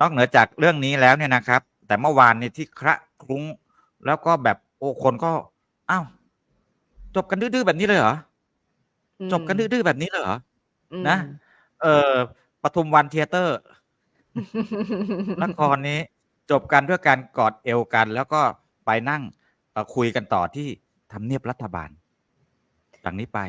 นอกเหนือจากเรื่องนี้แล้วเนี่ยนะครับ แต่เมื่อวานเนี่ยที่คระคลุ้ง แล้วก็แบบโอ้คนก็อ้าวจบกันดื้อๆแบบนี้เลยเหรออืมจบกันดื้อๆแบบนี้เลยเหรออืมนะเออปทุมวันเทเตอร์ละครนี้จบกันด้วยการกอดเอวกัน แล้วก็ไปนั่งเอ่อคุยกันต่อที่ทำเนียบรัฐบาลจากนี้ไป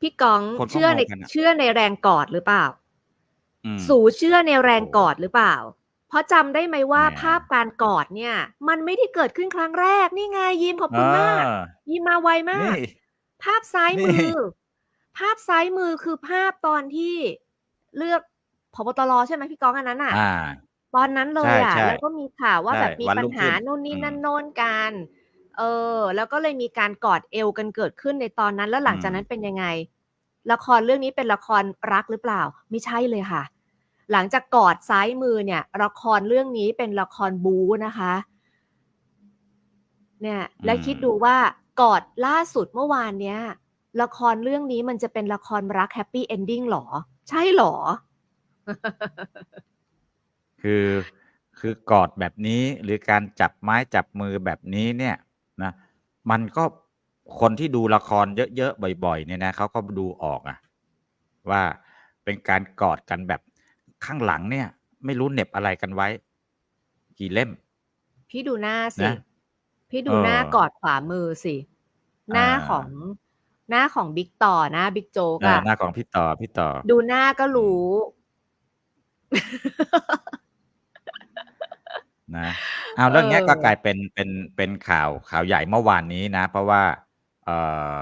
พี่กองคนก็เชื่อในมองกันอะเชื่อในแรงกอดหรือเปล่าอืม สูเชื่อในแรงกอดหรือเปล่า เพราะจำได้ไหมว่าแหมภาพการกอดเนี่ย มันไม่ได้เกิดขึ้นครั้งแรก นี่ไงยิมขอบคุณมากอ่ายิมมาไวมากนี่ภาพซ้ายมืนี่อภาพซ้ายมือคือภาพตอนที่เลือกพบตรใช่ไหมพี่กองอันนั้นอะอ่าตอนนั้นเลยอะใช่ใช่แล้วก็มีข่าวว่าใช่แบบมีวันปัญรุ่งหาขึ้นโน่นนี่อืมนั่นโน่นกันเออ แล้วก็เลยมีการกอดเอวกันเกิดขึ้นในตอนนั้นแล้วหลังจากนั้นเป็นยังไง ละครเรื่องนี้เป็นละครรักหรือเปล่า ไม่ใช่เลยค่ะ หลังจากกอดซ้ายมือเนี่ยละครเรื่องนี้เป็นละครบู๊นะคะ เนี่ย และอืมคิดดูว่ากอดล่าสุดเมื่อวานเนี้ยละครเรื่องนี้มันจะเป็นละครรักแฮปปี้เอนดิ้งหรอ ใช่หรอ คือคือกอดแบบนี้หรือการจับไม้จับมือแบบนี้เนี่ยนะมันก็คนที่ดูละครเยอะๆบ่อยๆเนี่ยนะเขาก็ดูออกอะว่าเป็นการกอดกันแบบ ข้างหลังเนี่ย ไม่รู้เหน็บอะไรกันไว้ กี่เล่ม พี่ดูหน้าสิ นะ พี่ดูเออ หน้ากอดขวามือสิ หน้าอ่าของหน้าของบิ๊กต่อหน้าบิ๊กโจ๊กเอออะหน้าของพี่ต่อพี่ต่อ ดูหน้าก็รู้ นะเอาเรื่องเนี้ยเออ ก็กลายเป็นเป็นเป็นข่าวข่าวใหญ่เมื่อวานนี้นะ เพราะว่าเอ่อ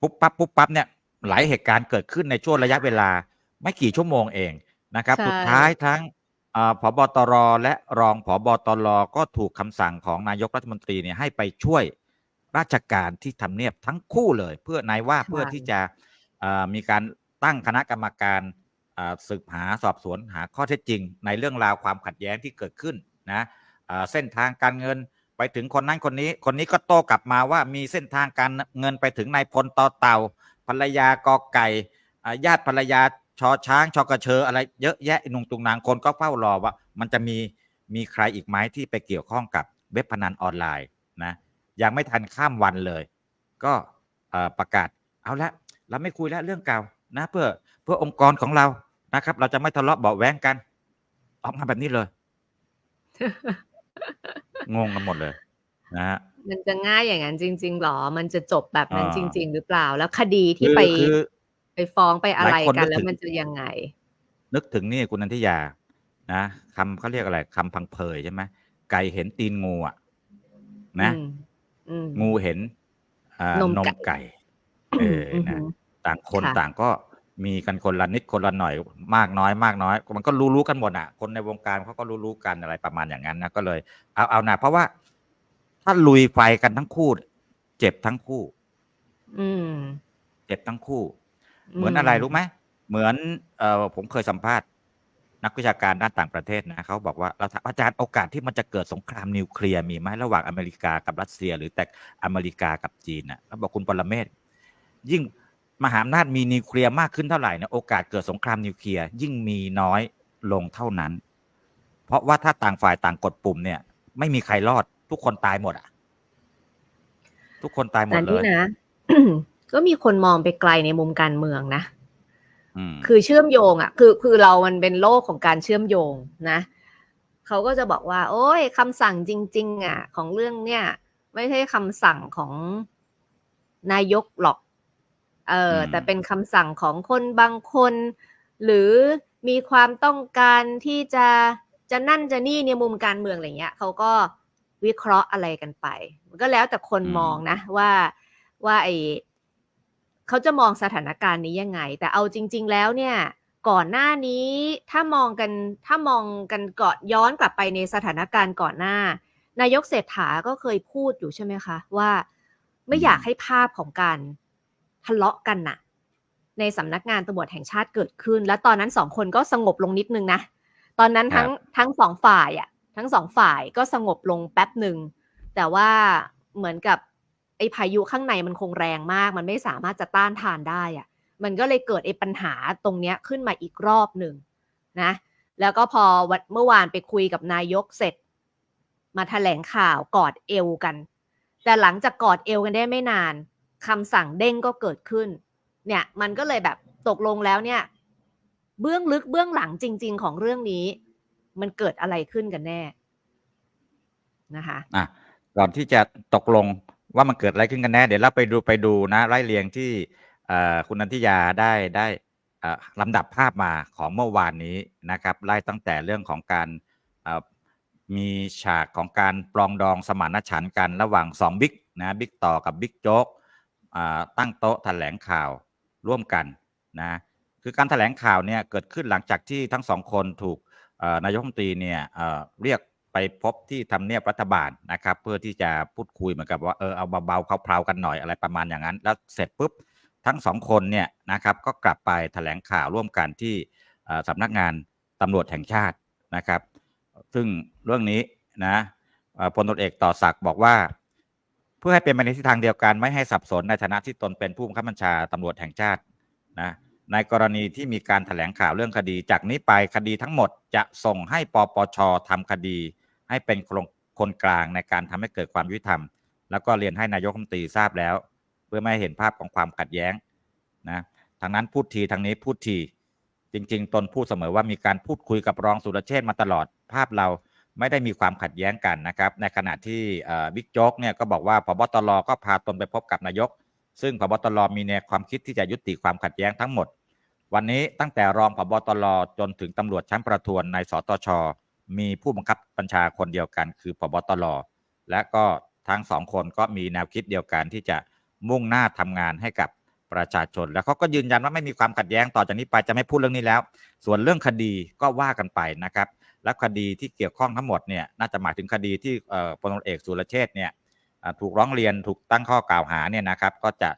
ปุ๊บปั๊บปุ๊บปั๊บเนี่ยหลายเหตุการณ์เกิดขึ้นในช่วงระยะเวลา ไม่กี่ชั่วโมงเองนะครับ ใช่ สุดท้ายทั้งเอ่อผบตรและรองผบตรก็ถูกคำสั่งของนายกรัฐมนตรีเนี่ยให้ไปช่วยราชการที่ทำเนียบทั้งคู่เลย เพื่อนายว่าเพื่อที่จะเอ่อมีการตั้งคณะกรรมการเอ่อสืบหาสอบสวนหาข้อเท็จจริง ในเรื่องราวความขัดแย้งที่เกิดขึ้นนะเอ่อเส้นทางการเงินไปถึงคนนั้นคนนี้ คนนี้ก็โต้กลับมาว่ามีเส้นทางการเงินไปถึงนายพลต่อเต่าภรรยากอไก่ อ่าญาติภรรยา ชอช้างชอกระเชออะไรเยอะแยะนุงตุงนางคนก็เฝ้ารอว่า มันจะมีมีใครอีกไหมที่ไปเกี่ยวข้องกับเว็บพนันออนไลน์นะยังไม่ทันข้ามวันเลย ก็เอ่อประกาศเอาละเราไม่คุยแล้วเรื่องเก่านะเพื่อเพื่อองค์กรของเรานะครับ เราจะไม่ทะเลาะเบาะแว้งกัน ออกมาแบบนี้เลย งงกันหมดเลยนะฮะมันจะง่ายอย่างนั้นจริงๆหรอ มันจะจบแบบนั้นอ่าจริง ๆ หรือเปล่า แล้วคดีที่คือไปคือ ไปฟ้องไปอะไรหลายคนกันนึกแล้วถึงมันจะยังไง นึกถึงนี่คุณนันทิยา นะคำเขาเรียกอะไรคำพังเพยใช่ไหมไก่เห็นตีนงูอะนะอืมอืมงูเห็นอ่านมนมไก่ไก่เอออือหืนะอต่างคนค่ะต่างก็มีกันคนละนิดคนละหน่อยมากน้อยมากน้อย มันก็รู้รู้กันหมดอะ คนในวงการเขาก็รู้รู้กันอะไรประมาณอย่างนั้นนะก็เลย เอาเอานะเพราะว่า ถ้าลุยไฟกันทั้งคู่ เจ็บทั้งคู่ อืม เจ็บทั้งคู่ เหมือนอะไรรู้ไหมเหมือนเอ่อผมเคยสัมภาษณ์นักวิชาการด้านต่างประเทศนะเขาบอกว่าเราถามอาจารย์โอกาสที่มันจะเกิดสงครามนิวเคลียร์มีไหมระหว่างอเมริกากับรัสเซีย หรือแต่อเมริกากับจีนนะเขาบอกคุณปรเมศยิ่งมหาอำนาจมีนิวเคลียร์มากขึ้นเท่าไหร่นะโอกาสเกิดสงครามนิวเคลียร์ยิ่งมีน้อยลงเท่านั้น เพราะว่าถ้าต่างฝ่ายต่างกดปุ่มเนี่ย ไม่มีใครรอด ทุกคนตายหมดอะ ทุกคนตายหมแต่ดเลนี่ยนะ ก็มีคนมองไปไกลในมุมการเมืองนะอืมคือเชื่อมโยงอะ คือคือเรามันเป็นโลกของการเชื่อมโยงนะเขาก็จะบอกว่า โอ้ยคำสั่งจริง ๆอะ ของเรื่องเนี่ย ไม่ใช่คำสั่งของนายกหรอก เอออืมแต่เป็นคำสั่งของคนบางคน หรือมีความต้องการที่จะจะนั่นจะนี่ในมุมการเมืองอะไรเงี้ยเขาก็วิเคราะห์อะไรกันไป มันก็แล้วแต่คนมองนะว่าว่าไอ เขาจะมองสถานการณ์นี้ยังไง แต่เอาจริง ๆ แล้วเนี่ยก่อนหน้านี้ถ้ามองกันถ้ามองกันก่อนย้อนกลับไปในสถานการณ์ก่อนหน้า นายกเศรษฐาก็เคยพูดอยู่ใช่ไหมคะ ว่าไม่อยากให้ภาพของการทะเลาะกันน่ะ ในสำนักงานตำรวจแห่งชาติเกิดขึ้น แล้วตอนนั้นสองคนก็สงบลงนิดนึงนะ ตอนนั้นทั้งทั้งสองฝ่ายอะทั้งสองฝ่ายก็สงบลงแป๊บหนึ่งแต่ว่าเหมือนกับ ไอ้พายุข้างในมันคงแรงมาก มันไม่สามารถจะต้านทานได้อะมันก็เลยเกิดไอ้ปัญหาตรงเนี้ยขึ้นมาอีกรอบหนึ่งนะ แล้วก็พอวันเมื่อวานไปคุยกับนายกเสร็จ มาแถลงข่าวกอดเอวกัน แต่หลังจากกอดเอวกันได้ไม่นานคำสั่งเด้งก็เกิดขึ้น เนี่ยมันก็เลยแบบตกลงแล้วเนี่ย เบื้องลึกเบื้องหลังจริง ๆ ของเรื่องนี้ มันเกิดอะไรขึ้นกันแน่นะคะอะก่อนที่จะตกลง ว่ามันเกิดอะไรขึ้นกันแน่ เดี๋ยวเราไปดูไปดูนะไล่เรียงที่คุณนันทิยาได้ได้ลำดับภาพมาของเมื่อวานนี้นะครับไล่ตั้งแต่เรื่องของการมีฉากของการปลองดองสมานฉันท์กันระหว่างสองบิ๊กนะบิ๊กต่อกับบิ๊กโจ๊กตั้งโต๊ะแถลงข่าวร่วมกันนะคือการแถลงข่าวเนี่ยเกิดขึ้นหลังจากที่ทั้งสองคนถูกนายกรัฐมนตรีเนี่ยเรียก ไปพบที่ทำเนียบรัฐบาลนะครับ เพื่อที่จะพูดคุยเหมือนกับว่าเออเอาเบาๆเพลาๆกันหน่อยอะไรประมาณอย่างนั้น แล้วเสร็จปุ๊บทั้งสองคนเนี่ยนะครับก็กลับไปแถลงข่าวร่วมกันที่เอ่อสำนักงานตำรวจแห่งชาตินะครับ ซึ่งเรื่องนี้นะเอ่อพลตำรวจเอกต่อศักดิ์บอกว่า เพื่อให้เป็นไปในทิศทางเดียวกันไม่ให้สับสนในฐานะที่ตนเป็นผู้บังคับบัญชาตำรวจแห่งชาตินะในกรณีที่มีการถแถลงข่าวเรื่องคดี จากนี้ไปคดีทั้งหมดจะส่งให้ปปชทำคดี ให้เป็นคนคนกลางในการทำให้เกิดความยุติธรรม แล้วก็เรียนให้นายกรัฐมนตรีทราบแล้ว เพื่อไม่ให้เห็นภาพของความขัดแย้งนะทางนั้นพูดทีทางนี้พูดทีจริง ๆ ตนพูดเสมอว่ามีการพูดคุยกับรองสุรเชษมาตลอดภาพเราไม่ได้มีความขัดแย้งกันนะครับ ในขณะที่บิ๊กโจ๊กเนี่ยก็บอกว่าพบตรก็พาตนไปพบกับนายก ซึ่งพบตรมีแนวความคิดที่จะยุติความขัดแย้งทั้งหมด วันนี้ตั้งแต่รองผบตรจนถึงตำรวจชั้นประทวนในสตช มีผู้บังคับบัญชาคนเดียวกัน คือผบตรและก็ทั้งสองคนก็มีแนวคิดเดียวกันที่จะมุ่งหน้าทำงานให้กับประชาชน แล้วเขาก็ยืนยันว่าไม่มีความขัดแย้งต่อจากนี้ไปจะไม่พูดเรื่องนี้แล้ว ส่วนเรื่องคดีก็ว่ากันไปนะครับ และคดีที่เกี่ยวข้องทั้งหมดเนี่ยน่าจะหมายถึงคดีที่พลเอกสุรเชษเนี่ยถูกร้องเรียนถูกตั้งข้อกล่าวหาเนี่ยนะครับ ก็จะ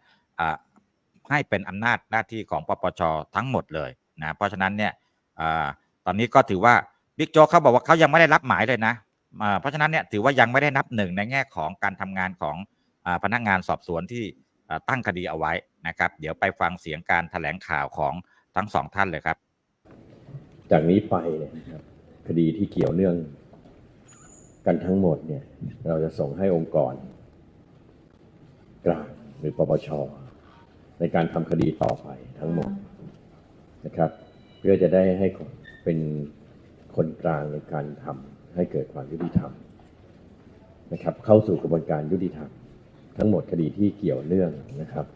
ให้เป็นอำนาจหน้าที่ของปปชทั้งหมดเลยนะเพราะฉะนั้นเนี่ยอตอนนี้ก็ถือว่า บิ๊กโจ๊กเขาบอกว่าเขายังไม่ได้รับหมายเลยนะเพราะฉะนั้นเนี่ยถือว่ายังไม่ได้นับหนึ่งในแง่ของการทำงานของอพนักงานสอบสวนที่ตั้งคดีเอาไว้นะครับ เดี๋ยวไปฟังเสียงการแถลงข่าวของทั้งสองท่านเลยครับ จากนี้ไปเนี่ยครับคดีที่เกี่ยวเนื่องกันทั้งหมดเนี่ย เราจะส่งให้องค์กรกลางหรือปปชในการทำคดีต่อไปทั้งหมดนะครับ เพื่อจะได้ให้เป็น คนกลางในการทำให้เกิดความยุติธรรมนะครับ เข้าสู่กระบวนการยุติธรรม ทั้งหมดคดีที่เกี่ยวเนื่องนะครับ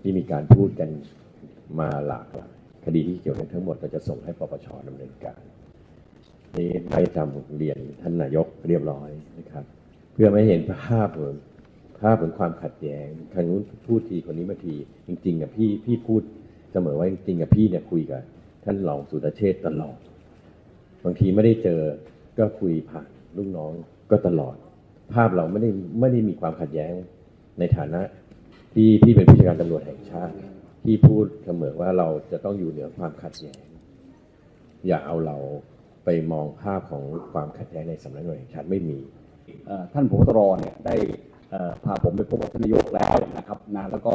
ที่มีการพูดกันมาหลากหลายคดีที่เกี่ยวเนื่องทั้งหมดเราจะส่งให้ปปชดำเนินการนี่ไปจำเรียนท่านนายกเรียบร้อยนะครับ เพื่อไม่ให้เห็นภาพเหมือนภาพเหมือนความขัดแย้งทางนู้นพูดทีคนนี้มาที จริงๆกับพี่พี่พูดเสมอว่าจริงๆกับพี่เนี่ยคุยกับท่านรองสุรเชษตลอด บางทีไม่ได้เจอก็คุยผ่านลูกน้องก็ตลอด ภาพเราไม่ได้ไม่ได้มีความขัดแย้งในฐานะที่พี่เป็นผู้จัดการตำรวจแห่งชาติ ที่พูดเสมอว่าเราจะต้องอยู่เหนือความขัดแย้ง อย่าเอาเราไปมองภาพของความขัดแย้งในสำนักงานแห่งชาติไม่มีท่านผบตรเนี่ยได้พาผมไปพบท่านนายกแล้วนะครับนะแล้วก็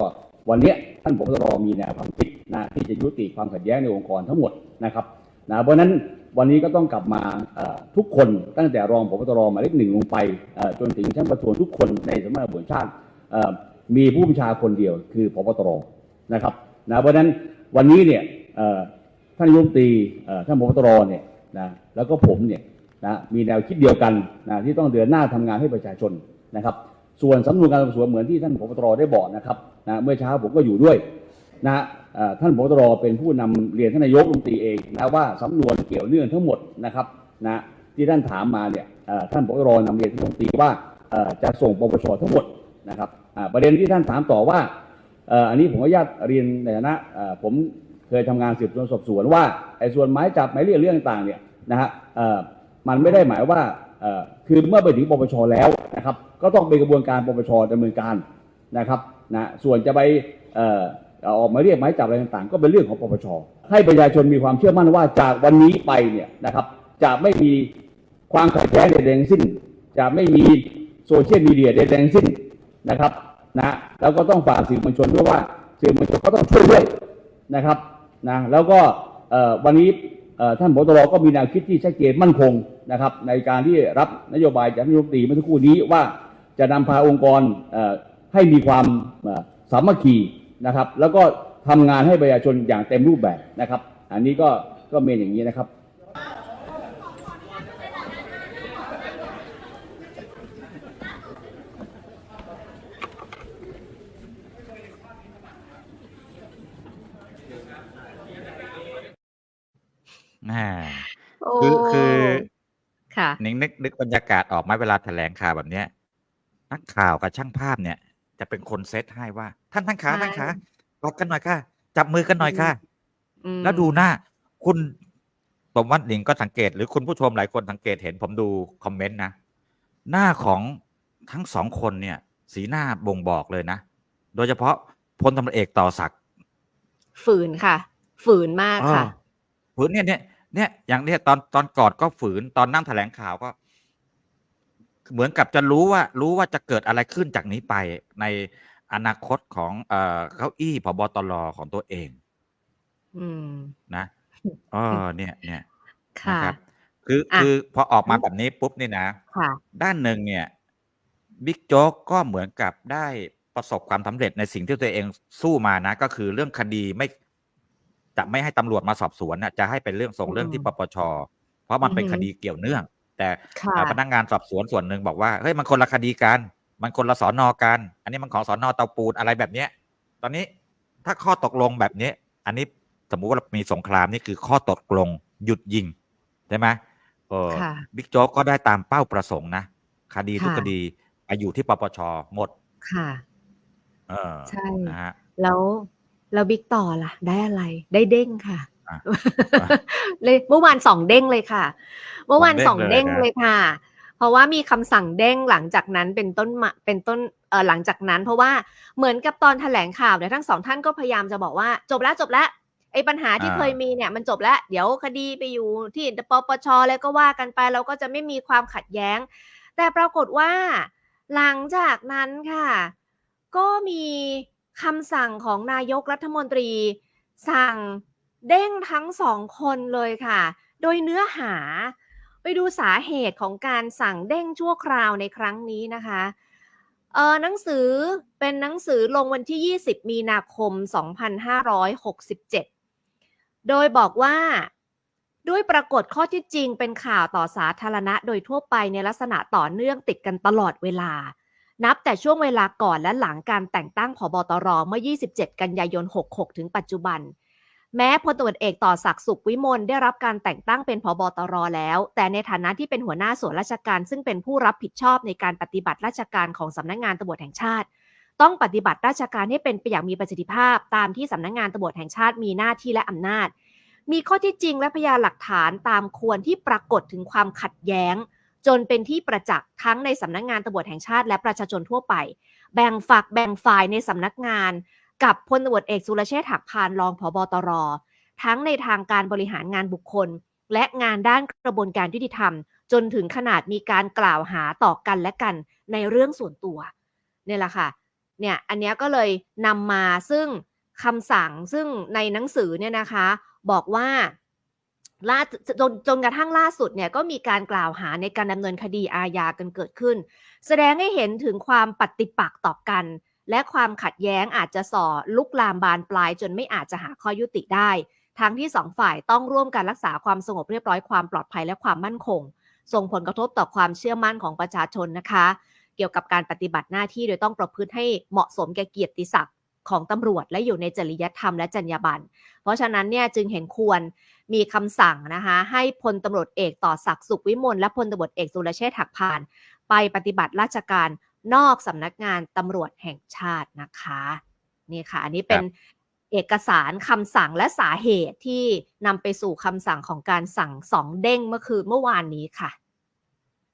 วันเนี้ยท่านผบตรมีแนวความคิดนะที่จะยุติความขัดแย้งในองค์กรทั้งหมดนะครับนะเพราะนั้น วันนี้ก็ต้องกลับมาทุกคนตั้งแต่รองผบตรมาเลขหนึ่งลงไปจนถึงชั้นประทวนทุกคนในสำนักงานตำรวจชาติมีผู้บัญชาคนเดียวคือผบตรนะครับนะเพราะฉะนั้นวันนี้เนี่ยท่านยกรัฐมตีท่านผบตรเนี่ยนะแล้วก็ผมเนี่ยนะมีแนวคิดเดียวกันนะที่ต้องเดินหน้าทำงานให้ประชาชนนะครับ ส่วนสำนวนการสอบสวนเหมือนที่ท่านผบตรได้บอกนะครับนะเมื่อเช้าผมก็อยู่ด้วย นะท่านผบตรเป็นผู้นำเรียนท่านนายกรัฐมนตรีเองนะว่าสำนวนเกี่ยวเนื่องทั้งหมดนะครับนะที่ท่านถามมาเนี่ยท่านผบตรนำเรียนท่านรัฐมนตรีว่าจะส่งปปชทั้งหมดนะครับประเด็นที่ท่านถามต่อว่าอันนี้ผมขออนุญาตเรียนในฐานะผมเคยทำงานสืบสวนสอบสวนว่าไอ้ส่วนหมายจับหมายเรียกเรื่องต่างเนี่ยนะฮะมันไม่ได้หมายว่าคือเมื่อไปถึงปปชแล้วนะครับ ก็ต้องเป็นกระบวนการปปชดำเนินการนะครับนะส่วนจะไปเออเอาออกมาเรียกหมายจับอะไรต่างๆ ก็เป็นเรื่องของปปชให้ประชาชนมีความเชื่อมั่นว่าจากวันนี้ไปเนี่ยนะครับ จะไม่มีความขัดแย้งใดๆทั้งสิ้น จะไม่มีโซเชียลมีเดียใดๆทั้งสิ้นนะครับนะแล้วก็ต้องฝากสื่อมวลชนด้วยว่าสื่อมวลชนก็ต้องช่วยด้วยนะครับนะแล้วก็วันนี้ท่านผบตรก็มีแนวคิดที่ชัดเจนมั่นคงนะครับ ในการที่รับนโยบายจากนายกรัตรีเมื่อสักครู่นี้ว่าจะนำพาองค์กรให้มีความสามัคคี นะครับ แล้วก็ทำงานให้ประชาชนอย่างเต็มรูปแบบนะครับ อันนี้ก็ก็เมนอย่างนี้นะครับอ่าโอ้คือคือค่ะนิงนึกนึกบรรยากาศออกไหมเวลาแถลงข่าวแบบเนี้ย นักข่าวกับช่างภาพเนี่ย จะเป็นคนเซตให้ว่า ท่านท่านขาใช่ท่านขากอดกันหน่อยค่ะ จับมือกันหน่อยค่ะอืมแล้วดูหน้า คุณผมว่าหนิงก็สังเกต หรือคุณผู้ชมหลายคนสังเกตเห็นผมดูคอมเมนต์นะหน้าของทั้งสองคนเนี่ย สีหน้าบ่งบอกเลยนะ โดยเฉพาะพลตำรวจเอกต่อศักดิ์ฝืนค่ะ ฝืนมากค่ะอ้อฝืนเนี่ยเนี่ยเนี่ยอย่างเนี้ยตอนตอนกอดก็ฝืนตอนนั่งแถลงข่าวก็ เหมือนกับจะรู้ว่ารู้ว่าจะเกิดอะไรขึ้นจากนี้ไปในอนาคตของเอ่อเก้าอี้พบตรของตัวเอง อืมนะอ๋อเนี่ย เนี่ยค่ะนะครับ คืออะคือพอออกมาแบบนี้ปุ๊บนี่นะค่ะ ด้านหนึ่งเนี่ยบิ๊กโจ๊กก็เหมือนกับได้ประสบความสำเร็จในสิ่งที่ตัวเองสู้มานะ ก็คือเรื่องคดีไม่จะไม่ให้ตำรวจมาสอบสวนนะจะให้เป็นเรื่องส่งเรื่องที่ปปชเพราะมันเป็นอือฮึคดีเกี่ยวเนื่อง แต่ค่ะอ่าพนักงานสอบสวนส่วนหนึ่งบอกว่าเฮ้ยมันคนละคดีกันมันคนละสอนอกัน อันนี้มันของสอนอเตาปูนอะไรแบบเนี้ย ตอนนี้ถ้าข้อตกลงแบบนี้ อันนี้สมมุติว่ามีสงครามนี่คือข้อตกลงหยุดยิงใช่ไหมเออค่ะบิ๊กโจ๊กก็ได้ตามเป้าประสงค์นะคดีทุกค่ะคดีไปอยู่ที่ปปชหมด ค่ะ เออใช่นะฮะแล้วแล้วบิ๊กต่อล่ะ ได้อะไร ได้เด้งค่ะอะ เลยเมื่อวานสองเด้งเลยค่ะ เมื่อวานสสอองงเด้เด้งงเลยนะเลยค่ะ เพราะว่ามีคำสั่งเด้งหลังจากนั้นเป็นต้นมาเป็นต้นเออหลังจากนั้น เพราะว่าเหมือนกับตอนแถลงข่าวเนี่ยทั้งสองท่านก็พยายามจะบอกว่าจบแล้วจบแล้วไอ้ปัญหาที่เคยมีเนี่ยมันจบแล้ว เดี๋ยวคดีไปอยู่ที่ปปชแล้วก็ว่ากันไปเราก็จะไม่มีความขัดแย้ง แต่ปรากฏว่า หลังจากนั้นค่ะ ก็มีคำสั่งของนายกรัฐมนตรีสั่ง เด้งทั้งสองคนเลยค่ะ โดยเนื้อหาไปดูสาเหตุของการสั่งเด้งชั่วคราวในครั้งนี้นะคะเออหนังสือเป็นหนังสือลงวันที่ 20 มีนาคม 2567 โดยบอกว่า ด้วยปรากฏข้อที่จริงเป็นข่าวต่อสาธารณะโดยทั่วไปในลักษณะต่อเนื่องติดกันตลอดเวลา นับแต่ช่วงเวลาก่อนและหลังการแต่งตั้งผบตรเมื่อ 27 กันยายน 66 ถึงปัจจุบัน แม้พลตำรวจเอกต่อศักดิ์สุขวิมลได้รับการแต่งตั้งเป็นผบตรแล้ว แต่ในฐานะที่เป็นหัวหน้าส่วนราชการซึ่งเป็นผู้รับผิดชอบในการปฏิบัติราชการของสำนักงานตำรวจแห่งชาติ ต้องปฏิบัติราชการให้เป็นไปอย่างมีประสิทธิภาพ ตามที่สำนักงานตำรวจแห่งชาติมีหน้าที่และอำนาจ มีข้อที่จริงและพยานหลักฐานตามควรที่ปรากฏถึงความขัดแย้ง จนเป็นที่ประจักษ์ทั้งในสำนักงานตำรวจแห่งชาติ และประชาชนทั่วไป แบ่งฝักแบ่งฝ่ายในสำนักงาน กับพลตำรวจเอกสุรเชษฐ์หักพานรองผบตร ทั้งในทางการบริหารงานบุคคล และงานด้านกระบวนการยุติธรรม จนถึงขนาดมีการกล่าวหาต่อกันและกันในเรื่องส่วนตัวเนี่ยแหละค่ะเนี่ยอันนี้ก็เลยนำมาซึ่งคำสั่งซึ่งในหนังสือเนี่ยนะคะ บอกว่าล่าจนจนกระทั่งล่าสุดเนี่ยก็มีการกล่าวหาในการดำเนินคดีอาญากันเกิดขึ้น แสดงให้เห็นถึงความปฏิปักษ์ต่อกัน และความขัดแย้งอาจจะส่อลุกลามบานปลายจนไม่อาจจะหาข้อยุติได้ ทั้งที่สองฝ่ายต้องร่วมกันรักษาความสงบเรียบร้อยความปลอดภัยและความมั่นคง ส่งผลกระทบต่อความเชื่อมั่นของประชาชนนะคะ เกี่ยวกับการปฏิบัติหน้าที่โดยต้องประพฤติให้เหมาะสมแก่เกียรติศักดิ์ของตำรวจและอยู่ในจริยธรรมและจรรยาบรรณ เพราะฉะนั้นเนี่ยจึงเห็นควรมีคำสั่งนะคะให้พลตำรวจเอกต่อศักดิ์สุขวิมลและพลตำรวจเอกสุรเชษฐ์หักพาน ไปปฏิบัติราชการ นอกสำนักงานตำรวจแห่งชาตินะคะนี่ค่ะ อันนี้เป็นเอกสารคำสั่งและสาเหตุที่นำไปสู่คำสั่งของการสั่งสองเด้งเมื่อคืนเมื่อวานนี้ค่ะ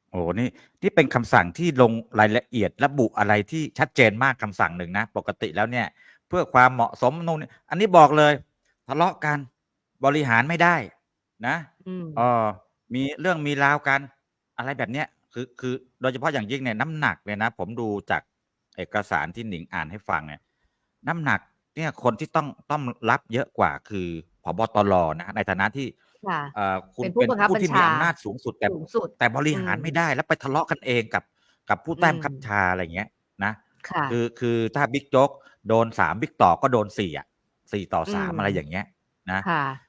โอ้นี่นี่เป็นคำสั่งที่ลงรายละเอียดระบุอะไรที่ชัดเจนมากคำสั่งหนึ่งนะ ปกติแล้วเนี่ย เพื่อความเหมาะสมนู่นนี่อันนี้บอกเลยทะเลาะกันบริหารไม่ได้นะอืมเออมีเรื่องมีราวกัน อะไรแบบเนี้ย คือคือโดยเฉพาะอย่างยิ่งเนี่ยน้ำหนักเนี่ยนะ ผมดูจากเอกสารที่หนิงอ่านให้ฟังเนี่ย น้ำหนักเนี่ยคนที่ต้องต้องรับเยอะกว่าคือผบตรนะในฐานะที่ค่ะ เอ่อคุณเป็นผู้เป็นบังคับผู้ที่บัญมีชา อำนาจสูงสุดแต่ สูงสุด แต่บริหารอืมไม่ได้แล้วไปทะเลาะกันเองกับกับผู้ใต้อืมบังคับบัญชาอะไรเงี้ยนะ ค่ะ คือคือถ้าบิ๊กโจ๊กโดนสามบิ๊กต่อก็โดนสี่อะสี่ต่อสามอืมอะไรอย่างเงี้ยนะ ค่ะ